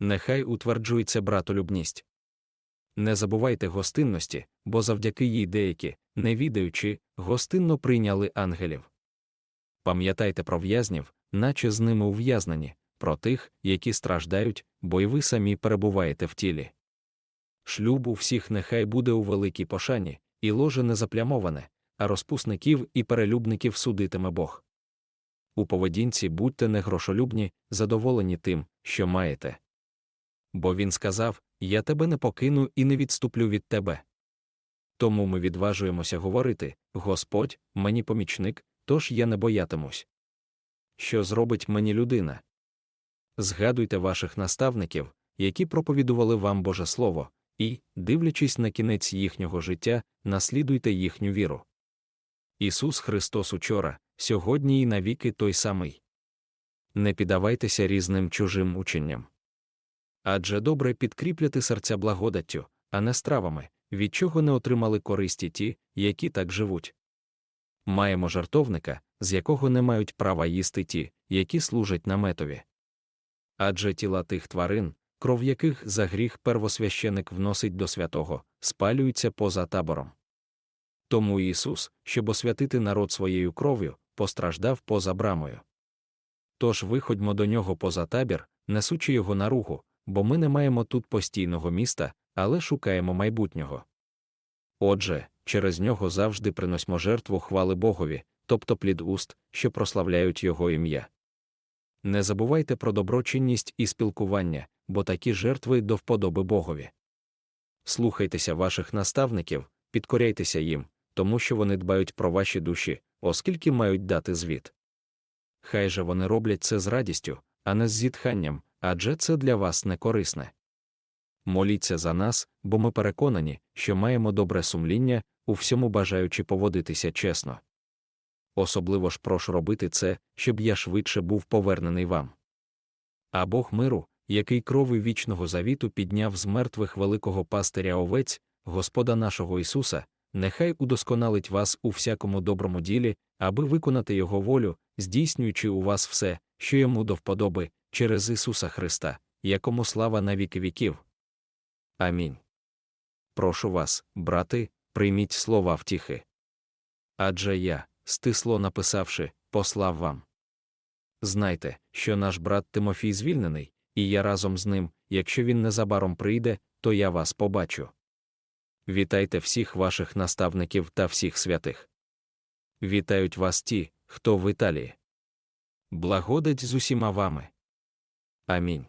нехай утверджується братолюбність. Не забувайте гостинності, бо завдяки їй деякі, не відаючи, гостинно прийняли ангелів. Пам'ятайте про в'язнів, наче з ними ув'язнені, про тих, які страждають, бо й ви самі перебуваєте в тілі. Шлюб у всіх нехай буде у великій пошані, і ложе не заплямоване, а розпусників і перелюбників судитиме Бог. У поведінці будьте не грошолюбні, задоволені тим, що маєте. Бо він сказав Я тебе не покину і не відступлю від тебе. Тому ми відважуємося говорити Господь, мені помічник, тож я не боятимусь. Що зробить мені людина? Згадуйте ваших наставників, які проповідували вам Боже Слово, і, дивлячись на кінець їхнього життя, наслідуйте їхню віру. Ісус Христос учора, сьогодні і навіки той самий. Не піддавайтеся різним чужим ученням. Адже добре підкріпляти серця благодаттю, а не стравами, від чого не отримали користі ті, які так живуть. Маємо жартовника, з якого не мають права їсти ті, які служать наметові. Адже тіла тих тварин, кров яких за гріх первосвященик вносить до святого, спалюються поза табором. Тому Ісус, щоб освятити народ своєю кров'ю, постраждав поза брамою. Тож виходьмо до нього поза табір, несучи його на ругу, бо ми не маємо тут постійного міста, але шукаємо майбутнього. Отже, через нього завжди приносьмо жертву хвали Богові, тобто плід уст, що прославляють Його ім'я. Не забувайте про доброчинність і спілкування, бо такі жертви до вподоби Богові. Слухайтеся ваших наставників, підкоряйтеся їм, тому що вони дбають про ваші душі, оскільки мають дати звіт. Хай же вони роблять це з радістю, а не з зітханням, адже це для вас не корисне. Моліться за нас, бо ми переконані, що маємо добре сумління, у всьому бажаючи поводитися чесно. Особливо ж прошу робити це, щоб я швидше був повернений вам. А Бог миру, який крови вічного завіту підняв з мертвих великого пастиря овець, Господа нашого Ісуса, нехай удосконалить вас у всякому доброму ділі, аби виконати Його волю, здійснюючи у вас все, що йому до вподоби, через Ісуса Христа, якому слава на віки віків. Амінь. Прошу вас, брати, прийміть слова втіхи. Адже я, стисло написавши, послав вам. Знайте, що наш брат Тимофій звільнений, і я разом з ним, якщо він незабаром прийде, то я вас побачу. Вітайте всіх ваших наставників та всіх святих. Вітають вас ті, хто в Італії. Благодать з усіма вами. Амінь.